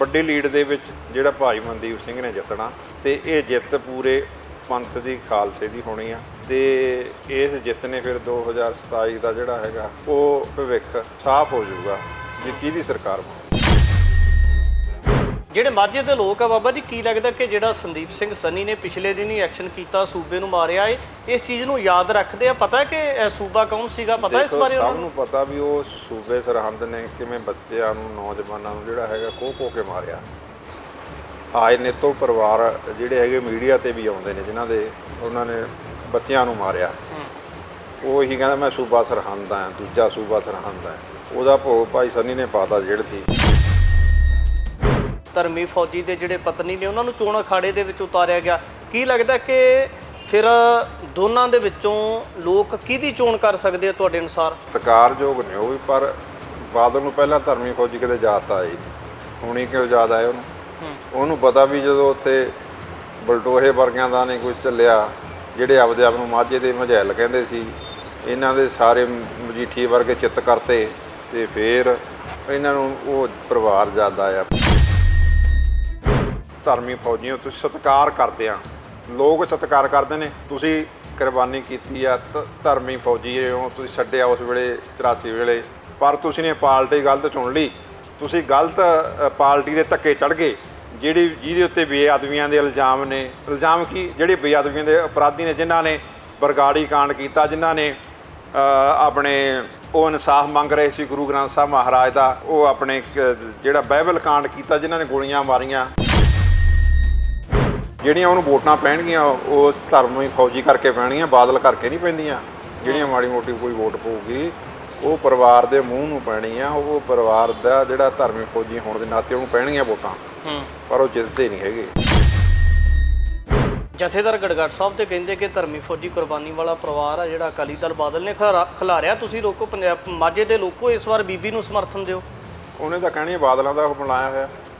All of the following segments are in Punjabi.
ਵੱਡੀ ਲੀਡ ਦੇ ਵਿੱਚ ਜਿਹੜਾ ਭਾਈ ਮਨਦੀਪ ਸਿੰਘ ਨੇ ਜਿੱਤਣਾ ਤੇ ਇਹ ਜਿੱਤ ਪੂਰੇ ਪੰਥ ਦੀ, ਖਾਲਸੇ ਦੀ ਹੋਣੀ ਆ। ਤੇ ਇਸ ਜਿੱਤ ਨੇ ਫਿਰ 2027 ਦਾ ਜਿਹੜਾ ਹੈਗਾ, ਉਹ ਭਵਿੱਖ ਸਾਫ਼ ਹੋ ਜਾਊਗਾ ਵੀ ਕਿਹਦੀ ਸਰਕਾਰ ਬਣੂ। ਜਿਹੜੇ ਮਾਝੇ ਦੇ ਲੋਕ ਆ ਬਾਬਾ ਜੀ ਕੀ ਲੱਗਦਾ ਕਿ ਜਿਹੜਾ ਸੰਦੀਪ ਸਿੰਘ ਸੰਨੀ ਨੇ ਪਿਛਲੇ ਦਿਨ ਹੀ ਐਕਸ਼ਨ ਕੀਤਾ ਸੂਬੇ ਨੂੰ ਮਾਰਿਆ ਏ? ਇਸ ਚੀਜ਼ ਨੂੰ ਯਾਦ ਰੱਖਦੇ ਆ? ਪਤਾ ਕਿ ਇਹ ਸੂਬਾ ਕੌਣ ਸੀਗਾ? ਪਤਾ ਇਸ ਬਾਰੇ ਉਹਨਾਂ ਨੂੰ ਪਤਾ ਵੀ ਉਹ ਸੂਬੇ ਸਰਹੰਦ ਨੇ ਕਿਵੇਂ ਬੱਚਿਆਂ ਨੂੰ ਨੌਜਵਾਨਾਂ ਨੂੰ ਜਿਹੜਾ ਹੈਗਾ ਕੋਹ ਕੋਹ ਕੇ ਮਾਰਿਆ। ਆਏ ਨੇ ਤੋਂ ਪਰਿਵਾਰ ਜਿਹੜੇ ਹੈਗੇ ਮੀਡੀਆ ਤੇ ਵੀ ਆਉਂਦੇ ਨੇ ਜਿਨ੍ਹਾਂ ਦੇ ਉਹਨਾਂ ਨੇ ਬੱਚਿਆਂ ਨੂੰ ਮਾਰਿਆ। ਉਹ ਹੀ ਕਹਿੰਦਾ ਮੈਂ ਸੂਬਾ ਸਰਹੰਦ ਆ ਦੂਜਾ ਸੂਬਾ ਸਰਹੰਦ ਆ ਉਹਦਾ ਭੋਗ ਭਾਈ ਸੰਨੀ ਨੇ ਪਾਤਾ ਜੇਲ੍ਹ 'ਚ। ਧਰਮੀ ਫੌਜੀ ਦੇ ਜਿਹੜੇ ਪਤਨੀ ਨੇ ਉਹਨਾਂ ਨੂੰ ਚੋਣ ਅਖਾੜੇ ਦੇ ਵਿੱਚ ਉਤਾਰਿਆ ਗਿਆ। ਕੀ ਲੱਗਦਾ ਕਿ ਫਿਰ ਦੋਨਾਂ ਦੇ ਵਿੱਚੋਂ ਲੋਕ ਕਿਹਦੀ ਚੋਣ ਕਰ ਸਕਦੇ ਆ ਤੁਹਾਡੇ ਅਨੁਸਾਰ? ਸਤਿਕਾਰਯੋਗ ਨੇ ਉਹ ਵੀ ਪਰ ਬਾਦਲ ਨੂੰ ਪਹਿਲਾਂ ਧਰਮੀ ਫੌਜੀ ਕਿਤੇ ਜਾਤਾ ਆਈ ਹੁਣੀ ਕਿਉਂ ਯਾਦ ਆਇਆ ਉਹਨੂੰ? ਉਹਨੂੰ ਪਤਾ ਵੀ ਜਦੋਂ ਉੱਥੇ ਬਲਟੋਹੇ ਵਰਗਿਆਂ ਦਾ ਨਹੀਂ ਕੁਝ ਚੱਲਿਆ ਜਿਹੜੇ ਆਪਦੇ ਆਪ ਨੂੰ ਮਾਝੇ ਦੇ ਮਝੈਲ ਕਹਿੰਦੇ ਸੀ ਇਹਨਾਂ ਦੇ ਸਾਰੇ ਮਜੀਠੀ ਵਰਗੇ ਚਿੱਤ ਕਰਤੇ ਤੇ ਫੇਰ ਇਹਨਾਂ ਨੂੰ ਉਹ ਪਰਿਵਾਰ ਯਾਦ ਆਇਆ। ਧਰਮੀ ਫੌਜੀਆਂ ਤੁਸੀਂ ਸਤਿਕਾਰ ਕਰਦੇ ਆ। ਲੋਕ ਸਤਿਕਾਰ ਕਰਦੇ ਨੇ। ਤੁਸੀਂ ਕੁਰਬਾਨੀ ਕੀਤੀ ਆ ਧਰਮੀ ਫੌਜੀ ਹੋ, ਤੁਸੀਂ ਛੱਡਿਆ ਉਸ ਵੇਲੇ 84 ਵੇਲੇ। ਪਰ ਤੁਸੀਂ ਨੇ ਪਾਰਟੀ ਗਲਤ ਚੁਣ ਲਈ। ਤੁਸੀਂ ਗਲਤ ਪਾਰਟੀ ਦੇ ਧੱਕੇ ਚੜ ਗਏ। ਜਿਹੜੀ, ਜਿਹਦੇ ਉੱਤੇ ਬੇਅਦਬੀਆਂ ਦੇ ਇਲਜ਼ਾਮ ਨੇ। ਇਲਜ਼ਾਮ ਕੀ? ਜਿਹੜੇ ਬੇਅਦਬੀਆਂ ਦੇ ਅਪਰਾਧੀ ਨੇ, ਜਿਨ੍ਹਾਂ ਨੇ ਬਰਗਾੜੀ ਕਾਂਡ ਕੀਤਾ, ਜਿਨ੍ਹਾਂ ਨੇ ਆਪਣੇ ਉਹ ਇਨਸਾਫ ਮੰਗ ਰਹੇ ਸੀ, ਗੁਰੂ ਗ੍ਰੰਥ ਸਾਹਿਬ ਮਹਾਰਾਜ ਦਾ, ਉਹ ਆਪਣੇ ਜਿਹੜਾ ਬਾਈਬਲ ਕਾਂਡ ਕੀਤਾ, ਜਿਨ੍ਹਾਂ ਨੇ ਗੋਲੀਆਂ ਮਾਰੀਆਂ। ਜਿਹੜੀਆਂ ਉਹਨੂੰ ਵੋਟਾਂ ਪੈਣਗੀਆਂ ਉਹ ਧਰਮੀ ਫੌਜੀ ਕਰਕੇ ਪੈਣਗੀਆਂ ਬਾਦਲ ਕਰਕੇ ਨਹੀਂ ਪੈਂਦੀਆਂ। ਜਿਹੜੀਆਂ ਮਾੜੀ ਮੋਟੀ ਕੋਈ ਵੋਟ ਪਊਗੀ ਉਹ ਪਰਿਵਾਰ ਦੇ ਮੂੰਹ ਨੂੰ ਪੈਣੀ ਆ ਉਹ ਪਰਿਵਾਰ ਦਾ ਜਿਹੜਾ ਧਰਮੀ ਫੌਜੀ ਹੋਣ ਦੇ ਨਾਤੇ ਉਹਨੂੰ ਪੈਣਗੀਆਂ ਵੋਟਾਂ। ਪਰ ਉਹ ਜਿੱਤਦੇ ਨਹੀਂ ਹੈਗੇ। ਜਥੇਦਾਰ ਗੜਗੜ ਸਾਹਿਬ ਤੇ ਕਹਿੰਦੇ ਕਿ ਧਰਮੀ ਫੌਜੀ ਕੁਰਬਾਨੀ ਵਾਲਾ ਪਰਿਵਾਰ ਆ ਜਿਹੜਾ ਅਕਾਲੀ ਦਲ ਬਾਦਲ ਨੇ ਖਿਲਾ- ਖਿਲਾਰਿਆ। ਤੁਸੀਂ ਲੋਕੋ ਪੰਜਾਬ ਮਾਝੇ ਦੇ ਲੋਕੋ ਇਸ ਵਾਰ ਬੀਬੀ ਨੂੰ ਸਮਰਥਨ ਦਿਓ। ਉਹਨੇ ਤਾਂ ਕਹਿਣੀ ਬਾਦਲਾਂ ਦਾ ਉਹ ਬਣਾਇਆ ਹੋਇਆ। ਹੂੰ